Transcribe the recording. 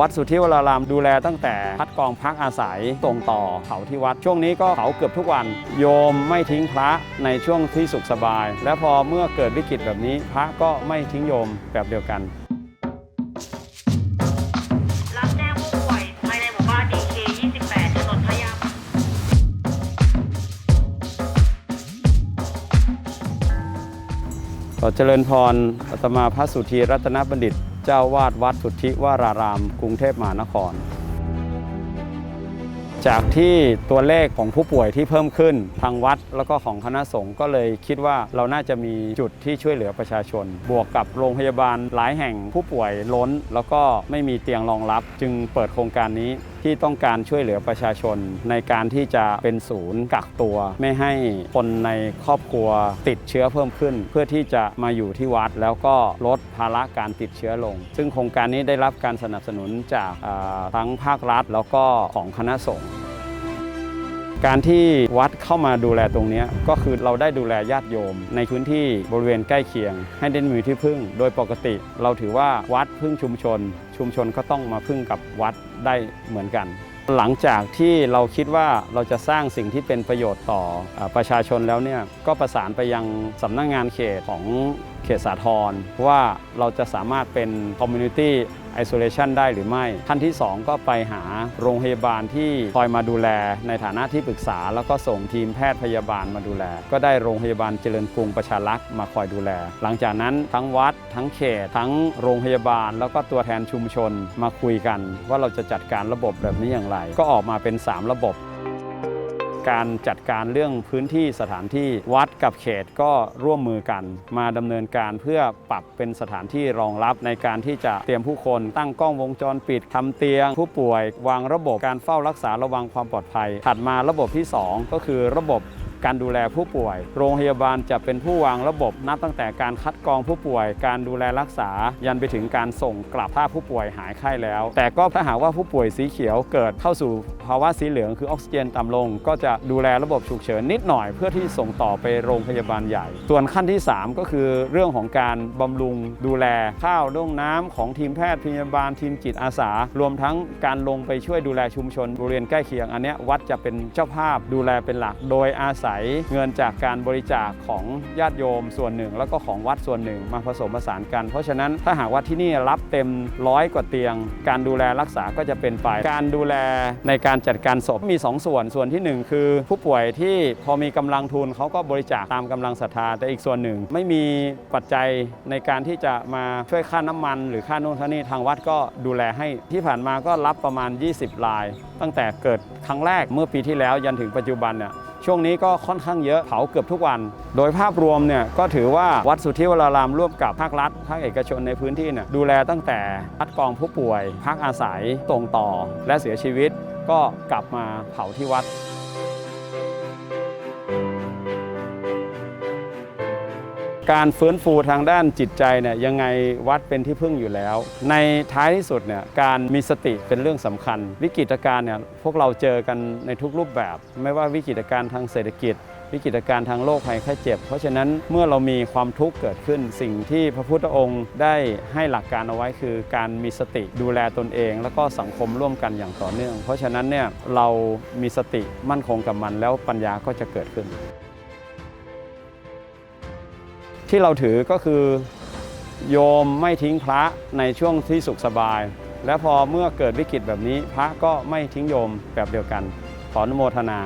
วัดสุทธิวรารามดูแลตั้งแต่คัดกองพักอาศัยส่งต่อเผาที่วัดช่วงนี้ก็เผาเกือบทุกวัน โยมไม่ทิ้งพระในช่วงที่สุขสบาย และพอเมื่อเกิดวิกฤตแบบนี้พระก็ไม่ทิ้งโยมแบบเดียวกันรับแจ้งผู้ป่วยภายในหมู่บ้าน DK 28ถนนพญาขอเจริญพรอาตมาพระสุธีรัตนบัณฑิต เจ้าวาดวัดสุทธิวาราราม กรุงเทพมหานคร จากที่ตัวเลขของผู้ป่วยที่เพิ่มขึ้นทางวัดแล้วก็ของคณะสงฆ์ก็เลยคิดว่าเราน่าจะมีจุดที่ช่วยเหลือประชาชน บวกกับโรงพยาบาลหลายแห่งผู้ป่วยล้น แล้วก็ไม่มีเตียงรองรับ จึงเปิดโครงการนี้ ที่ต้องการช่วยเหลือประชาชน ในการที่จะเป็นศูนย์กักตัว ไม่ให้คนในครอบครัวติดเชื้อเพิ่มขึ้น เพื่อที่จะมาอยู่ที่วัดแล้วก็ลดภาระการติดเชื้อลง ซึ่งโครงการนี้ได้รับการสนับสนุนจากทั้งภาครัฐแล้วก็ของคณะสงฆ์ การที่วัดเข้ามาดูแลตรงนี้ก็คือเราได้ดูแลญาติโยม ในพื้นที่บริเวณใกล้เคียง ให้ได้มีที่พึ่ง โดยปกติเราถือว่าวัดพึ่งชุมชน ชุมชนก็ต้องมาพึ่งกับวัดได้เหมือนกันหลังจากที่เราคิดว่าเราจะสร้างสิ่งที่เป็นประโยชน์ต่ออประชาชนแล้วเนี่ยก็ประสานไปยังสำนักงงานเขตของเขตสาทรว่าเราจะสามารถเป็น community isolation ได้หรือไม่ ขั้นที่ 2 ก็ไปหาโรงพยาบาลที่คอยมาดูแล ในฐานะที่ปรึกษา แล้วก็ส่งทีมแพทย์พยาบาลมาดูแล ก็ได้โรงพยาบาลเจริญกรุงประชารักษ์มาคอยดูแล หลังจากนั้นทั้งวัด ทั้งเขต ทั้งโรงพยาบาล แล้วก็ตัวแทนชุมชนมาคุยกัน ว่าเราจะจัดการระบบแบบนี้อย่างไร ก็ออกมาเป็น 3 ระบบ การจัดการเรื่องพื้นที่สถานที่วัดกับเขตก็ร่วมมือกัน มาดำเนินการเพื่อปรับเป็นสถานที่รองรับในการที่จะเตรียมผู้คน ตั้งกล้องวงจรปิดทำเตียง ผู้ป่วย วางระบบการเฝ้ารักษาระวังความปลอดภัย ถัดมาระบบที่ 2 ก็คือระบบ การดูแลผู้ป่วย โรงพยาบาลจะเป็นผู้วางระบบนับตั้งแต่การคัดกรองผู้ป่วย การดูแลรักษา ยันไปถึงการส่งกลับถ้าผู้ป่วยหายไข้แล้ว แต่ก็ถ้าหากว่าผู้ป่วยสีเขียวเกิดเข้าสู่ภาวะสีเหลืองคือออกซิเจนต่ำลง ก็จะดูแลระบบฉุกเฉินนิดหน่อยเพื่อที่ส่งต่อไปโรงพยาบาลใหญ่ ส่วนขั้นที่ 3 ก็คือเรื่องของการบำรุงดูแลข้าวร่วงน้ำของทีมแพทย์พยาบาลทีมจิตอาสา รวมทั้งการลงไปช่วยดูแลชุมชนบริเวณใกล้เคียง อันนี้วัดจะเป็นเจ้าภาพดูแลเป็นหลัก โดยอาศัยเงินจากการบริจาคของญาติโยมส่วนหนึ่ง แล้วก็ของวัดส่วนหนึ่งมาผสมผสานกัน เพราะฉะนั้นถ้าหากว่าที่นี่รับเต็มร้อยกว่าเตียง การดูแลรักษาก็จะเป็นไปการดูแลในการจัดการศพมี 2 ส่วนส่วนที่ 1 คือ ผู้ป่วยที่พอมีกำลังทุนเขาก็บริจาคตามกำลังศรัทธาแต่อีกส่วนหนึ่ง ไม่มีปัจจัยในการที่จะมาช่วยค่าน้ำมัน หรือค่าโน่นค่านี่ทางวัดก็ดูแลให้ที่ผ่านมาก็รับประมาณ 20ราย ตั้งแต่เกิดครั้งแรกเมื่อปีที่แล้วยันถึงปัจจุบันเนี่ย ช่วงนี้ก็ค่อนข้างเยอะเผาเกือบทุกวัน โดยภาพรวมเนี่ยก็ถือว่าวัดสุทธิวรารามร่วมกับภาครัฐ ภาคเอกชนในพื้นที่เนี่ยดูแลตั้งแต่คัดกรองผู้ป่วย พักอาศัยส่งต่อ และเสียชีวิตก็กลับมาเผาที่วัด การฟื้นฟูทางด้านจิตใจเนี่ยยังไงวัดเป็นที่พึ่งอยู่แล้ว ในท้ายที่สุดเนี่ยการมีสติเป็นเรื่องสำคัญ วิกฤตการณ์เนี่ยพวกเราเจอกันในทุกรูปแบบ ไม่ว่าวิกฤตการณ์ทางเศรษฐกิจ วิกฤตการณ์ทางโรคภัยไข้เจ็บ เพราะฉะนั้นเมื่อเรามีความทุกข์เกิดขึ้น สิ่งที่พระพุทธองค์ได้ให้หลักการเอาไว้คือ การมีสติดูแลตนเอง แล้วก็สังคมร่วมกันอย่างต่อเนื่อง เพราะฉะนั้นเนี่ยเรามีสติมั่นคงกับมันแล้วปัญญาก็จะเกิดขึ้น ที่เราถือก็คือโยมไม่ทิ้งพระในช่วงที่สุขสบาย และพอเมื่อเกิดวิกฤตแบบนี้ พระก็ไม่ทิ้งโยมแบบเดียวกัน ขออนุโมทนา